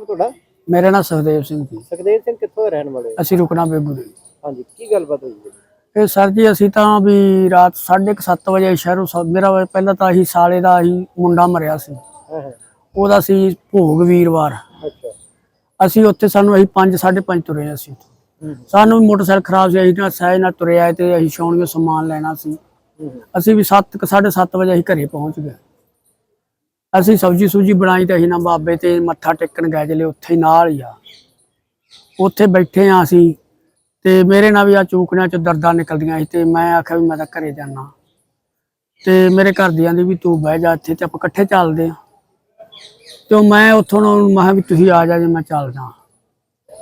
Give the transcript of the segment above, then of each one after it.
ਨਾਮ ਤੁਹਾਡਾ? ਮੇਰਾ ਨਾਮ ਸੁਖਦੇਵ ਸਿੰਘ ਜੀ। ਸੁਖਦੇਵ ਸਿੰਘ ਕਿੱਥੋਂ ਦੇ ਰਹਿਣ ਵਾਲੇ ਹੋ? ਅਸੀਂ ਰੁਕਣਾ ਬੇਗੂ ਦੇ। ਹਾਂਜੀ ਕੀ ਗੱਲਬਾਤ ਹੋਈ ਹੈ ਇਹ ਸਰ ਜੀ ਅਸੀਂ ਤਾਂ ਵੀ ਰਾਤ 7:30 ਵਜੇ ਸ਼ਹਿਰੋਂ ਸ- ਮੇਰਾ ਪਹਿਲਾਂ ਤਾਂ ਅਸੀਂ ਸਾਲੇ ਦਾ ਅਸੀਂ ਮੁੰਡਾ ਮਰਿਆ ਸੀ। ਹਾਂ ਹਾਂ। ਉਹਦਾ ਸੀ ਭੋਗ ਵੀਰਵਾਰ। ਅੱਛਾ। ਅਸੀਂ ਉੱਥੇ ਸਾਨੂੰ ਅਸੀਂ 5 5:30 ਤੁਰੇ ਅਸੀਂ। ਹੂੰ। ਸਾਨੂੰ ਵੀ ਮੋਟਰਸਾਈਕਲ ਖਰਾਬ ਸੀ ਅਸੀਂ ਨਾ ਸਹਿਜ ਨਾਲ ਤੁਰੇ ਆਏ ਤੇ ਅਸੀਂ ਸ਼ੌਣੀਓ ਸਮਾਨ ਲੈਣਾ ਸੀ। ਹੂੰ ਅਸੀਂ ਵੀ 7 7:30 ਵਜੇ ਅਸੀਂ ਘਰੇ ਪਹੁੰਚ ਗਏ। ਅਸੀਂ ਸਬਜੀ ਸੂਜੀ ਬਣਾਈ ਤਾਂ ਅਸੀਂ ਨਾ ਬਾਬੇ ਤੇ ਮੱਥਾ ਟੇਕਣ ਗਏ ਜਲੇ, ਉੱਥੇ ਨਾਲ ਹੀ ਆ। ਉੱਥੇ ਬੈਠੇ ਆ ਅਸੀਂ ਤੇ ਮੇਰੇ ਨਾਲ ਵੀ ਆ ਚੂਕਣਿਆਂ ਚ ਦਰਦਾਂ ਨਿਕਲਦੀਆਂ ਸੀ ਤੇ ਮੈਂ ਆਖਿਆ ਵੀ ਮੈਂ ਤਾਂ ਘਰੇ ਜਾਣਾ ਤੇ ਮੇਰੇ ਘਰ ਦੀਆਂ ਦੀ ਵੀ ਤੂੰ ਬਹਿ ਜਾ, ਇੱਥੇ ਤੇ ਆਪਾਂ ਇਕੱਠੇ ਚੱਲਦੇ ਆ। ਤੇ ਮੈਂ ਉੱਥੋਂ ਨੂੰ ਮੈਂ ਕਿਹਾ ਵੀ ਤੁਸੀਂ ਆ ਜਾ ਜੇ ਮੈਂ ਚੱਲਦਾ।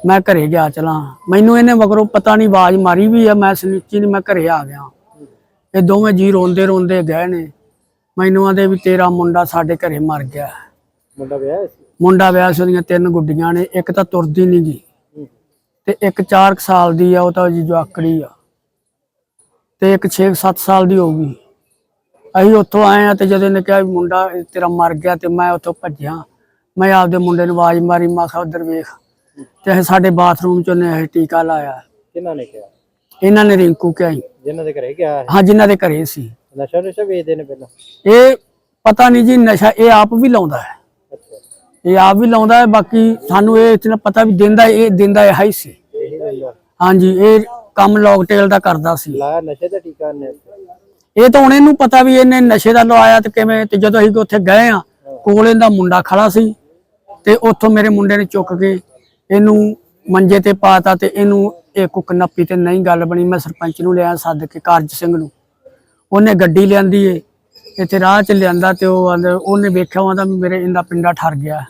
ਮੈਂ ਘਰੇ ਜਾ ਚਲਾਂ। ਮੈਨੂੰ ਇਹਨੇ ਮਗਰੋਂ ਪਤਾ ਨਹੀਂ ਆਵਾਜ਼ ਮਾਰੀ ਵੀ ਆ, ਮੈਂ ਸਨੀਚੀ ਨਹੀਂ ਮੈਂ ਘਰੇ ਆ ਗਿਆ। ਇਹ ਦੋਵੇਂ ਜੀ ਰੋਂਦੇ ਰੋਂਦੇ ਗਏ ਨੇ। ਮੈਨੂੰ ਆਂਦੇ ਵੀ ਤੇਰਾ ਮੁੰਡਾ ਸਾਡੇ ਘਰੇ ਮਰ ਗਿਆ। ਮੁੰਡਾ ਵਿਆਹ ਸੀ? ਮੁੰਡਾ ਵਿਆਹ ਸੀ ਉਹਦੀਆਂ ਤਿੰਨ ਗੁੱਡੀਆਂ ਨੇ ਇੱਕ ਤਾਂ ਤੁਰਦੀ ਨਹੀਂ ਜੀ ਹੂੰ। ਤੇ ਇੱਕ 4 ਸਾਲ ਦੀ ਆ ਉਹ ਤਾਂ ਜੀ ਜਵਾਕੜੀ ਆ। ਤੇ ਇੱਕ 6-7 ਸਾਲ ਦੀ ਹੋ ਗਈ। ਅਸੀਂ ਉੱਥੋਂ ਆਏ ਆ ਤੇ ਜਦੋਂ ਇਹਨੇ ਕਿਹਾ ਵੀ ਮੁੰਡਾ ਤੇਰਾ ਮਰ ਗਿਆ ਤੇ ਮੈਂ ਉੱਥੋਂ ਭੱਜਿਆ। ਮੈਂ ਆਪਦੇ ਮੁੰਡੇ ਨੂੰ ਆਵਾਜ਼ ਮਾਰੀ ਮੈਂ ਕਿਹਾ ਉਧਰ ਵੇਖ। ਤੇ ਇਹ ਸਾਡੇ ਬਾਥਰੂਮ ਚ ਉਹਨੇ ਇਹ ਟੀਕਾ ਲਾਇਆ। ਕਿਹਨਾਂ ਨੇ ਕਿਹਾ? ਇਹਨਾਂ ਨੇ ਰਿੰਕੂ ਕਿਹਾ ਸੀ। ਜਿਨ੍ਹਾਂ ਦੇ ਘਰੇ ਗਿਆ ਹੈ ਹਾਂ ਜਿਨ੍ਹਾਂ ਦੇ ਘਰੇ ਸੀ। ਨਸ਼ਾ ਨਸ਼ਾ ਵੇਚਦੇ ਨੇ ਪਹਿਲਾਂ? ਇਹ ਪਤਾ ਨਹੀਂ ਜੀ ਨਸ਼ਾ ਇਹ ਆਪ ਵੀ ਲਾਉਂਦਾ ਹੈ। ਅੱਛਾ। ਇਹ ਆਪ ਵੀ ਲਾਉਂਦਾ ਹੈ ਬਾਕੀ ਸਾਨੂੰ ਇਹ ਇਤਨਾ ਪਤਾ ਵੀ ਦਿੰਦਾ ਇਹ ਦਿੰਦਾ ਇਹ ਹੀ ਸੀ। ਇਹੀ ਹਾਂਜੀ ਇਹ ਕੰਮ ਲੌਕਟੇਲ ਦਾ ਕਰਦਾ ਸੀ। ਲਾਇਆ ਨਸ਼ੇ ਦਾ ਟੀਕਾ ਨੇ ਇਹ ਤਾਂ ਹੁਣ ਇਹਨੂੰ ਪਤਾ ਵੀ ਇਹਨੇ ਨਸ਼ੇ ਦਾ ਲਵਾਇਆ ਤੇ ਕਿਵੇਂ ਤੇ ਜਦੋਂ ਅਸੀਂ ਉੱਥੇ ਗਏ ਆ ਕੋਲ ਇਹਦਾ ਮੁੰਡਾ ਖੜਾ ਸੀ ਤੇ ਉੱਥੋਂ ਮੇਰੇ ਮੁੰਡੇ ਨੇ ਚੁੱਕ ਕੇ ਇਹਨੂੰ ਮੰਜੇ ਤੇ ਪਾਤਾ ਤੇ ਇਹਨੂੰ ਇਹ ਕੁੱਕ ਨੱਪੀ ਤੇ ਨਹੀਂ ਗੱਲ ਬਣੀ ਮੈਂ ਸਰਪੰਚ ਨੂੰ ਲਿਆ ਸੱਦ ਕੇ ਕਾਰਜ ਸਿੰਘ ਨੂੰ। ਉਹਨੇ ਗੱਡੀ ਲਿਆਂਦੀ ਏ ਇੱਥੇ ਰਾਹ ਚ ਲਿਆਂਦਾ ਤੇ ਉਹ ਆਂਹਦਾ- ਉਹਨੇ ਵੇਖਿਆ ਉਹਦਾ ਮੇਰੇ ਇਹਦਾ ਪਿੰਡਾ ਠਰ ਗਿਆ।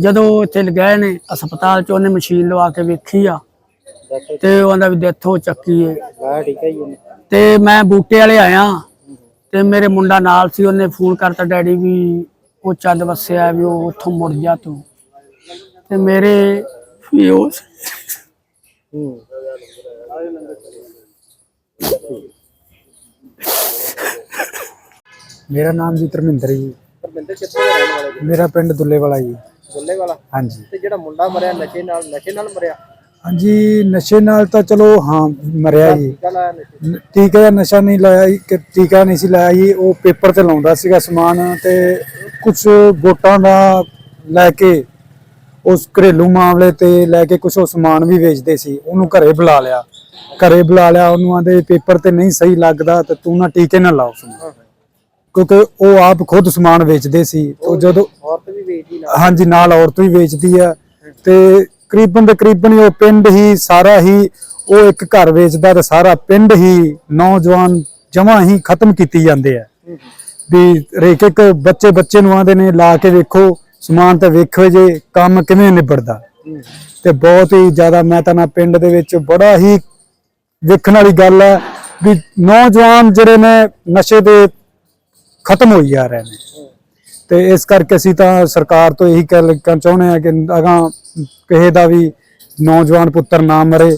ਜਦੋਂ ਇੱਥੇ ਗਏ ਨੇ ਹਸਪਤਾਲ ਚ ਉਹਨੇ ਮਸ਼ੀਨ ਲਵਾ ਕੇ ਵੇਖੀ ਆ ਤੇ ਉਹ ਆਂਦਾ ਵੀ ਡੈਥ ਹੋ ਚੱਕੀ ਏ। ਹੀ ਉਹਨੇ ਤੇ ਮੈਂ ਬੂਟੇ ਵਾਲੇ ਆਇਆ ਤੇ ਮੇਰੇ ਮੁੰਡਾ ਨਾਲ ਸੀ ਉਹਨੇ ਫੋਨ ਕਰਤਾ ਡੈਡੀ ਵੀ ਉਹ ਚੱਲ ਵਸਿਆ ਵੀ ਉਹ ਉੱਥੋਂ ਮੁੜ ਜਾ ਤੂੰ। ਤੇ ਮੇਰੇ ਵੀ ਉਹ ਹੂੰ। ਮੇਰਾ ਨਾਮ ਜੀ ਧਰਮਿੰਦਰ ਜੀ। ਪਰਮਿੰਦਰ ਕਿੱਥੋਂ ਦੇ ਰਹਿਣ ਵਾਲੇ ਜੀ? ਮੇਰਾ ਪਿੰਡ ਦੁੱਲੇ ਵਾਲਾ ਜੀ। ਗੁੱਲੇ ਵਾਲਾ ਹਾਂਜੀ। ਤੇ ਜਿਹੜਾ ਮੁੰਡਾ ਮਰਿਆ ਨਸ਼ੇ ਨਾਲ ਨਸ਼ੇ ਨਾਲ ਮਰਿਆ? ਹਾਂਜੀ ਨਸ਼ੇ ਨਾਲ ਤਾਂ ਚਲੋ ਹਾਂ ਮਰਿਆ ਜੀ। ਟੀਕਾ ਲਾਇਆ ਨਸ਼ੇ ਨ- ਟੀਕੇ ਦਾ ਨਸ਼ਾ ਨਹੀਂ ਲਾਇਆ ਜੀ ਕਿ ਟੀਕਾ ਨਹੀਂ ਸੀ ਲਾਇਆ ਜੀ ਉਹ ਪੇਪਰ ਤੇ ਲਾਉਂਦਾ ਸੀਗਾ ਸਮਾਨ ਤੇ ਕੁਝ ਵੋਟਾਂ ਦਾ ਲੈ ਕੇ ਉਸ ਘਰੇਲੂ ਮਾਮਲੇ ਤੇ ਲੈ ਕੇ ਕੁਝ ਉਹ ਸਮਾਨ ਵੀ ਵੇਚਦੇ ਸੀ ਉਹਨੂੰ ਘਰੇ ਬੁਲਾ ਲਿਆ। ਘਰੇ ਬੁਲਾ ਲਿਆ ਉਹਨੂੰ ਆਂਦੇ ਪੇਪਰ ਤੇ ਨਹੀਂ ਸਹੀ ਲੱਗਦਾ ਤੇ ਤੂੰ ਨਾ ਟੀਕੇ ਨਾ ਲਾਓ ਸਮਾਨ ਕਿਉਂਕਿ ਉਹ ਆਪ ਖੁਦ ਸਮਾਨ ਵੇਚਦੇ ਸੀ ਤੇ ਜਦੋਂ ਔਰਤ ਵੀ ਵੇਚਦੀ ਨਾ ਹਾਂਜੀ ਨਾਲ ਔਰਤ ਵੀ ਵੇਚਦੀ ਆ। ਤੇ ਕਰੀਬਨ ਦੇ ਕਰੀਬਨ ਉਹ ਪਿੰਡ ਹੀ ਸਾਰਾ ਹੀ ਉਹ ਇੱਕ ਘਰ ਵੇਚਦਾ ਤੇ ਸਾਰਾ ਪਿੰਡ ਹੀ ਨੌਜਵਾਨ ਜਮਾਂ ਹੀ ਖਤਮ ਕੀਤੀ ਜਾਂਦੇ ਆ। ਵੀ ਰੇਕ ਇੱਕ ਬੱਚੇ ਬੱਚੇ ਨੂੰ ਆਂਦੇ ਨੇ ਲਾ ਕੇ ਵੇਖੋ ਸਮਾਨ ਤੇ ਵੇਖੋ ਜੇ ਕੰਮ ਕਿਵੇਂ ਨਿਬੜਦਾ। ਤੇ ਬਹੁਤ ਹੀ ਜ਼ਿਆਦਾ ਮੈਂ ਤਾਂ ਨਾ ਪਿੰਡ ਦੇ ਵਿੱਚ ਬੜਾ ਹੀ ਵੇਖਣ ਵਾਲੀ ਗੱਲ ਹੈ ਵੀ ਨੌਜਵਾਨ ਜਿਹੜੇ ਨੇ ਨਸ਼ੇ ਦੇ ਖਤਮ ਹੋਈ ਜਾ ਰਹੇ ਨੇ। ਤੇ ਇਸ ਕਰਕੇ ਅਸੀਂ ਤਾਂ ਸਰਕਾਰ ਤੋਂ ਇਹੀ ਕਹਿ ਕਹਿਣਾ ਚਾਹੁੰਦੇ ਆ ਕਿ ਅਗਾਂ ਕਿਸੇ ਦਾ ਵੀ ਨੌਜਵਾਨ ਪੁੱਤਰ ਨਾ ਮਰੇ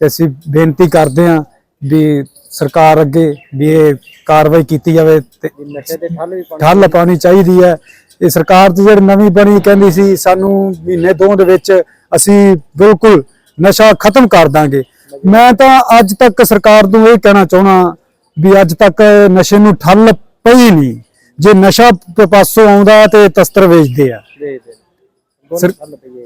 ਤੇ ਅਸੀਂ ਬੇਨਤੀ ਕਰਦੇ ਆ ਵੀ ਸਰਕਾਰ ਅੱਗੇ ਵੀ ਇਹ ਕਾਰਵਾਈ ਕੀਤੀ ਜਾਵੇ ਤੇ ਨਸ਼ੇ ਦੇ ਠੱਲ ਪਾਣੀ ਠੱਲ ਚਾਹੀਦੀ ਹੈ। ਇਹ ਸਰਕਾਰ ਦੀ ਜਿਹੜੀ ਨਵੀਂ ਬਣੀ ਕਹਿੰਦੀ ਸੀ ਸਾਨੂੰ ਮਹੀਨੇ ਦੋ ਦੇ ਵਿੱਚ ਅਸੀਂ ਬਿਲਕੁਲ ਨਸ਼ਾ ਖਤਮ ਕਰ ਦਾਂਗੇ। ਮੈਂ ਤਾਂ ਅੱਜ ਤੱਕ ਸਰਕਾਰ ਨੂੰ ਇਹ ਕਹਿਣਾ ਚਾਹਣਾ ਵੀ ਅੱਜ ਤੱਕ ਨਸ਼ੇ ਨੂੰ ਠੱਲ ਪਈ ਨਹੀਂ। ਜੇ ਨਸ਼ਾ ਪਾਸੋਂ ਆਉਂਦਾ ਤੇ ਤਸਤਰ ਵੇਚਦੇ ਆ।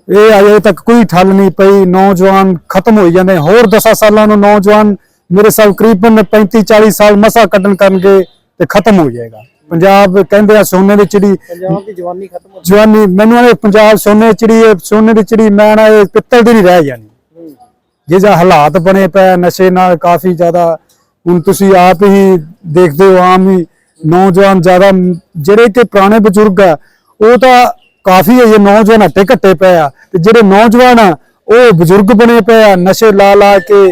ਇਹ ਅਜੇ ਤੱਕ ਕੋਈ ਠੱਲ ਨਹੀਂ ਪਈ। ਨੌਜਵਾਨ ਖਤਮ ਹੋਈ ਜਾਂਦੇ ਹੋਰ 10 ਸਾਲਾਂ ਨੂੰ ਨੌਜਵਾਨ ਮੇਰੇ ਸਾਲ ਕਰੀਬਨ 35 40 ਸਾਲ ਮਸਾ ਕੱਢਣ ਕਰਨਗੇ ਤੇ ਖਤਮ ਹੋ ਜਾਏਗਾ। ਪੰਜਾਬ ਕਹਿੰਦੇ ਆ ਸੋਨੇ ਦੀ ਚਿੜੀ। ਪੰਜਾਬ ਦੀ ਜਵਾਨੀ ਖਤਮ ਹੋ ਜਵਾਨੀ ਮੈਨੂੰ ਇਹ ਪੰਜਾਬ ਸੋਨੇ ਚਿੜੀ ਸੋਨੇ ਦੀ ਚਿੜੀ ਮੈਂ ਨਾ ਇਹ ਪਿੱਤਲ ਦੀ ਨਹੀਂ ਰਹਿ ਜਾਣੀ। ਜੇ ਜਾ ਹਾਲਾਤ ਬਣੇ ਪਏ ਨਸ਼ੇ ਨਾਲ ਕਾਫੀ ਜ਼ਿਆਦਾ। ਹੁਣ ਤੁਸੀਂ ਆਪ ਹੀ ਦੇਖਦੇ ਹੋ, ਆਮ ਹੀ ਨੌਜਵਾਨ ਜ਼ਿਆਦਾ, ਜਿਹੜੇ ਕਿ ਪੁਰਾਣੇ ਬਜ਼ੁਰਗ ਆ, ਉਹ ਤਾਂ ਕਾਫੀ ਇਹ ਨੌਜਵਾਨ ਹੱਟੇ ਘੱਟੇ ਪਏ ਆ। ਤੇ ਜਿਹੜੇ ਨੌਜਵਾਨ ਆ, ਉਹ ਬਜ਼ੁਰਗ ਬਣੇ ਪਏ ਆ, ਨਸ਼ੇ ਲਾ ਲਾ ਕੇ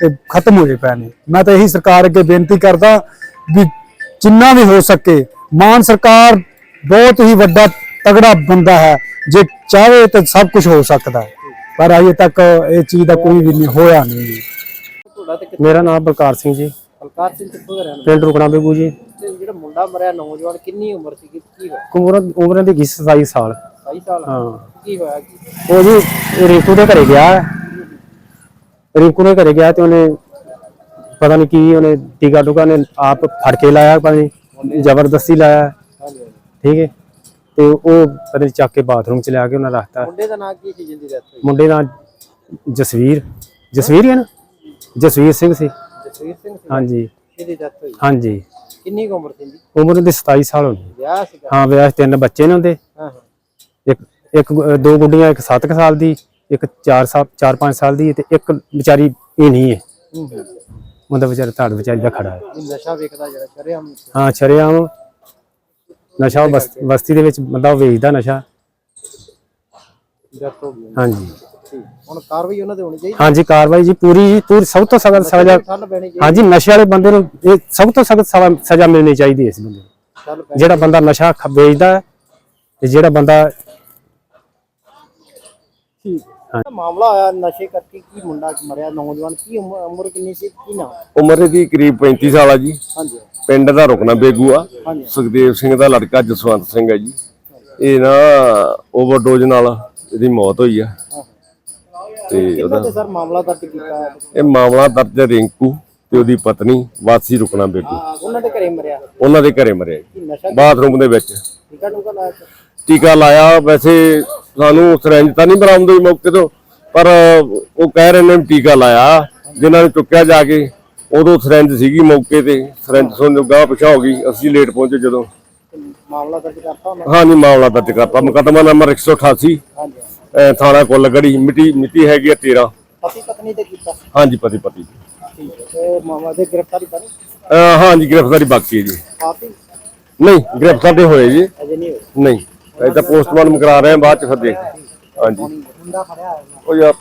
ਤੇ ਖਤਮ ਹੋਏ ਪਏ ਨੇ। ਮੈਂ ਤਾਂ ਇਹੀ ਸਰਕਾਰ ਅੱਗੇ ਬੇਨਤੀ ਕਰਦਾ ਵੀ ਜਿੰਨਾ ਵੀ ਹੋ ਸਕੇ, ਮਾਨ ਸਰਕਾਰ ਬਹੁਤ ਹੀ ਵੱਡਾ ਤਗੜਾ ਬੰਦਾ ਹੈ, ਜੇ ਚਾਹੇ ਤਾਂ ਸਭ ਕੁਝ ਹੋ ਸਕਦਾ ਹੈ। ਪਰ ਅਜੇ ਤੱਕ ਇਹ ਚੀਜ਼ ਦਾ ਕੋਈ ਵੀ ਨਹੀਂ ਹੋਇਆ ਨਹੀਂ ਜੀ। ਤੁਹਾਡਾ ਤੇ ਮੇਰਾ ਨਾਮ ਬਲਕਾਰ ਸਿੰਘ ਜੀ। ਹਲਕਾਰ ਸਿੰਘ ਕਿੱਥੋਂ ਦਾ ਰਹਿਣ ਵਾਲਾ? ਪਿੰਡ ਰੁਕਣਾ ਬੇਗੂ ਜੀ। ਤੇ ਜਿਹੜਾ ਮੁੰਡਾ ਮਰਿਆ ਨੌਜਵਾਨ ਕਿੰਨੀ ਉਮਰ ਸੀ ਕੀ ਹੋਇਆ? ਉਮਰ ਉਮਰ ਦੀ 27 ਸਾਲ। 27 ਸਾਲ? ਹਾਂ। ਕੀ ਹੋਇਆ ਕੀ ਉਹ ਜੀ ਰਿੰਕੂ ਦੇ ਘਰੇ ਗਿਆ। ਰਿੰਕੂ ਦੇ ਘਰੇ ਗਿਆ ਤੇ ਉਹਨੇ ਪਤਾ ਨਹੀਂ ਕੀ ਉਹਨੇ ਟੀਕਾ ਟੁਕਾ ਨੇ ਆਪ ਫੜ ਕੇ ਲਾਇਆ ਪਤਾ ਨਹੀਂ ਜ਼ਬਰਦਸਤੀ ਲਾਇਆ। ਹਾਂਜੀ ਹਾਂਜੀ। ਠੀਕ ਹੈ। ਤੇ ਉਹ ਪਤਾ ਚੱਕ ਕੇ ਬਾਥਰੂਮ ਚ ਲਿਆ ਕੇ ਉਹਨਾਂ ਰੱਖਤਾ। ਮੁੰਡੇ ਦਾ ਨਾਂ ਕੀ ਸੀ ਜਿੰਦੀ ਡੈਥ ਹੋਈ? ਮੁੰਡੇ ਦਾ ਜਸਵੀਰ। ਜਸਵੀਰ ਹੀ ਹੈ ਨਾ? ਜਸਵੀਰ ਸਿੰਘ ਸੀ। ਜਸਵੀਰ ਸਿੰਘ ਸੀ? ਹਾਂਜੀ। ਜਿਹਦੀ ਡੈਥ ਹੋਈ। ਹਾਂਜੀ। ਕਿੰਨੀ ਕੁ ਉਮਰ ਸੀ ਜੀ? ਉਮਰ ਉਹਦੀ 27 ਸਾਲ ਹੋਣੀ। ਵਿਆਹ ਸੀਗਾ? ਹਾਂ ਵਿਆਹ 'ਚ ਤਿੰਨ ਬੱਚੇ ਨੇ ਉਹਦੇ। ਹਾਂ ਹਾਂ। ਇੱਕ ਇੱਕ ਅਹ ਦੋ ਗੁੱਡੀਆਂ ਇੱਕ 7 ਸਾਲ ਦੀ ਇੱਕ 4 ਸਾਲ 4-5 ਸਾਲ ਦੀ ਤੇ ਇੱਕ ਵਿਚਾਰੀ ਇਹ ਨਹੀਂ ਹੈ। ਹੂੰ ਵਿਚਾਰਾ ਧੜ ਵਿਚਾਰੀ ਦਾ ਖੜਾ ਹੈ। ਨਸ਼ਾ ਵੇਖਦਾ ਜਿਹੜਾ ਸ਼ਰੇਆਮ ਹਾਂ ਸ਼ਰੇਆਮ। ਨਸ਼ਾ ਉਹ ਬਸ- ਬਸਤੀ ਦੇ ਵਿੱਚ ਬੰਦਾ ਉਹ ਵੇਚਦਾ ਨਸ਼ਾ। ਡੈਥ ਹੋ ਗਈ। ਹਾਂਜੀ। ਠੀਕ। ਹੁਣ ਕਾਰਵਾਈ ਉਹਨਾਂ ਤੇ ਹੋਣੀ ਚਾਹੀਦੀ? ਹਾਂਜੀ ਕਾਰਵਾਈ ਜੀ ਪੂਰੀ ਜੀ ਪੂਰੀ ਸਭ ਤੋਂ ਸਖਤ ਸਜ਼ਾ ਠੱਲ ਪੈਣੀ ਚਾਹੀਦੀ। ਹਾਂਜੀ ਨਸ਼ੇ ਵਾਲੇ ਬੰਦੇ ਨੂੰ ਇਹ ਸਭ ਤੋਂ ਸਖਤ ਸਜ਼ਾ- ਮਿਲਣੀ ਚਾਹੀਦੀ ਹੈ ਇਸ ਬੰਦੇ ਨੂੰ। ਠੱਲ ਪੈਣੀ ਜਿਹੜਾ ਬੰਦਾ ਨਸ਼ਾ ਖ- ਵੇਚਦਾ ਹੈ ਤੇ ਜਿਹੜਾ ਬੰਦਾ ਠੀਕ। ਮਾਮਲਾ ਆਇਆ ਨਸ਼ੇ ਕਰਕੇ ਕੀ ਮੁੰਡਾ ਮਰਿਆ ਨੌਜਵਾਨ ਕੀ ਉਮਰ ਉਮਰ ਕਿੰਨੀ ਸੀ ਕੀ ਨਾਮ? ਉਮਰ ਦੀ ਕਰੀਬ 35 ਸਾਲ ਆ ਜੀ। ਹਾਂਜੀ। ਪਿੰਡ ਦਾ ਰੁਕਣਾ ਬੇਗੂ ਆ। ਹਾਂਜੀ। ਸੁਖਦੇਵ ਸਿੰਘ ਦਾ ਲੜਕਾ ਜਸਵੰਤ ਸਿੰਘ ਹੈ ਜੀ। ਇਹ ਨਾ ਓਵਰਡੋਜ਼ ਨਾਲ ਇਹਦੀ ਮੌਤ ਹੋਈ ਆ। ਤੇ ਉਹਦਾ ਤੇ ਸਰ ਮਾਮਲਾ ਦਰਜ ਕੀਤਾ? ਇਹ ਮਾਮਲਾ ਦਰਜ ਹੈ ਰਿੰਕੂ ਤੇ ਉਹਦੀ ਪਤਨੀ ਵਾਸੀ ਰੁਕਣਾ ਬੇਗੂ। ਉਹਨਾਂ ਦੇ ਘਰੇ ਮਰਿਆ? ਉਹਨਾਂ ਦੇ ਘਰੇ ਮਰਿਆ ਜੀ, ਕੀ ਨਸ਼ਾ? ਬਾਥਰੂਮ ਦੇ ਵਿੱਚ। ਟੀਕਾ ਟੂਕਾ ਲਾਇਆ ਸੀ? ਟੀਕਾ ਲਾਇਆ ਵੈਸੇ ਸਾਨੂੰ ਸਰੰਜ ਤਾਂ ਨਹੀਂ ਬਰਾਮਦ ਹੋਈ ਮੌਕੇ ਤੋਂ ਪਰ ਉਹ ਕਹਿ ਰਹੇ ਨੇ ਟੀਕਾ ਲਾਇਆ ਜਿਨ੍ਹਾਂ ਨੇ ਚੁੱਕਿਆ ਜਾ ਕੇ ਉਦੋਂ ਸਰੰਜ ਸੀਗੀ ਮੌਕੇ ਤੇ ਸਰੰਜ ਸੁਣ ਗਾਹ ਪਿਛਾ ਹੋ ਗਈ ਅਸੀਂ ਲੇਟ ਪਹੁੰਚੇ ਜਦੋਂ। ਮਾਮਲਾ ਦਰਜ ਕਰਤਾ ਹਾਂਜੀ ਮਾਮਲਾ ਦਰਜ ਕਰਤਾ। ਮੁਕੱਦਮਾ ਨੰਬਰ 188 ਹਾਂਜੀ। ਥਾਣਾ ਕੁੱਲਗੜੀ ਮਿੱਟੀ ਮਿੱਟੀ ਹੈਗੀ ਆ 13 ਪਤੀ ਪਤਨੀ ਤੇ ਕੀਤਾ? ਹਾਂਜੀ ਪਤੀ ਪਤੀ ਠੀਕ ਹੈ ਤੇ ਮਾਮਲਾ ਦੇ ਗ੍ਰਿਫਤਾਰੀ ਕਰੀ ਹਾਂਜੀ ਗ੍ਰਿਫਤਾਰੀ ਬਾਕੀ ਹੈ ਜੀ। ਆਪ ਹੀ? ਨਹੀਂ ਗ੍ਰਿਫਤਾਰ ਤੇ ਹੋਏ ਜੀ। ਅਜੇ ਨਹੀਂ ਹੋਈ ਨਹੀਂ। ਇਹ ਤਾਂ ਪੋਸਟਮਾਰਟਮ ਕਰਾ ਰਹੇ ਆ ਬਾਅਦ ਚ ਫਿਰ ਦੇਖਦੇ। ਹਾਂਜੀ ਉਹ ਯਾਰ